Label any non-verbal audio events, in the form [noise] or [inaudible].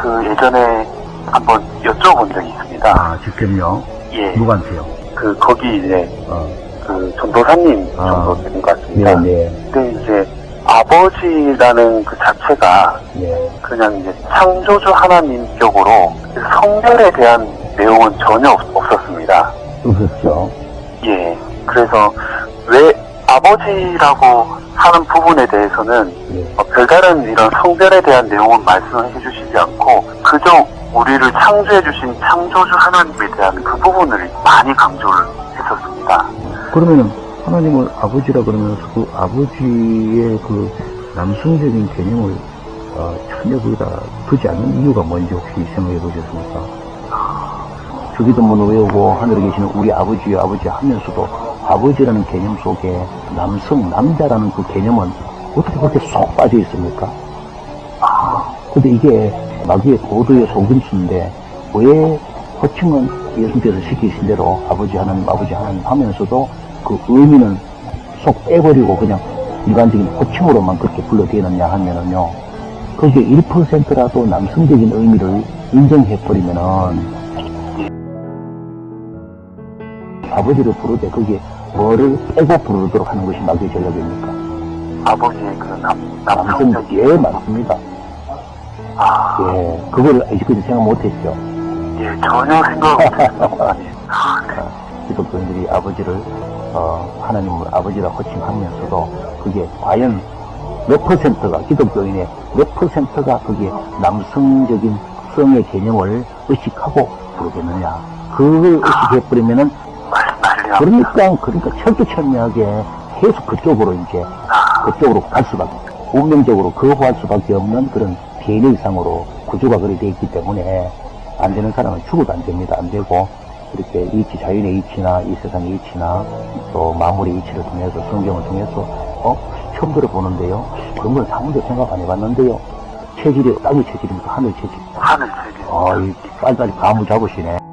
그 예전에 한번 여쭤본 적이 있습니다. 아, 직접요? 예. 누구한테요? 그 거기 이제 어, 그 전도사님 아. 정도 되는 것 같습니다. 네, 네, 근데 이제 아버지라는 그 자체가 네. 그냥 이제 창조주 하나님격으로 성별에 대한 내용은 전혀 없, 없었습니다. 없었죠. 예. 그래서 왜 아버지라고 하는 부분에 대해서는 예. 어, 별다른 이런 성별에 대한 내용은 말씀해 주시지 않고 그저 우리를 창조해 주신 창조주 하나님에 대한 그 부분을 많이 강조를 했었습니다. 그러면은 하나님을 아버지라 그러면서 그 아버지의 그 남성적인 개념을 어, 전혀 거기다 두지 않는 이유가 뭔지 혹시 생각해 보셨습니까? 주기도문을 외우고 하늘에 계시는 우리 아버지요 아버지 하면서도 아버지라는 개념 속에 남성, 남자라는 그 개념은 어떻게 그렇게 쏙 빠져 있습니까? 아, 근데 이게 마귀의 고도의 속임수인데 왜 호칭은 예수님께서 시키신 대로 아버지 하나님, 아버지 하나님 하면서도 그 의미는 쏙 빼버리고 그냥 일반적인 호칭으로만 그렇게 불러대느냐 하면은요. 그게 1%라도 남성적인 의미를 인정해버리면은 아버지를 부르되 그게 뭐를 빼고 부르도록 하는 것이 마귀의 전략입니까? 아버지의 그 남, 남성, 예, 맞습니다. 아, 예, 그걸 아직까지 생각 못했죠. 예, 전혀 생각 아니에요. [laughs] 아, 네. 기독교인들이 아버지를 어, 하나님을 아버지라 호칭하면서도 그게 과연 몇 퍼센트가 기독교인의 몇 퍼센트가 그게 남성적인 성의 개념을 의식하고 부르겠느냐 그걸 의식해버리면은. 그러니까 그러니까 철두철미하게 계속 그쪽으로 이제 그쪽으로 갈 수밖에 운명적으로 거부할 수밖에 없는 그런 비행상으로 구조가 그리 되어 있기 때문에 안 되는 사람은 죽어도 안 됩니다. 안 되고 이렇게 이치 자연의 이치나 이 세상의 이치나 또 마무리 이치를 통해서 성경을 통해서 어 처음 들어보는데요. 그런 걸 사문도 생각 안 해봤는데요. 체질이 땅의 체질입니까 하늘 체질. 하늘 세계. 아이 빨리빨리 감을 잡으시네.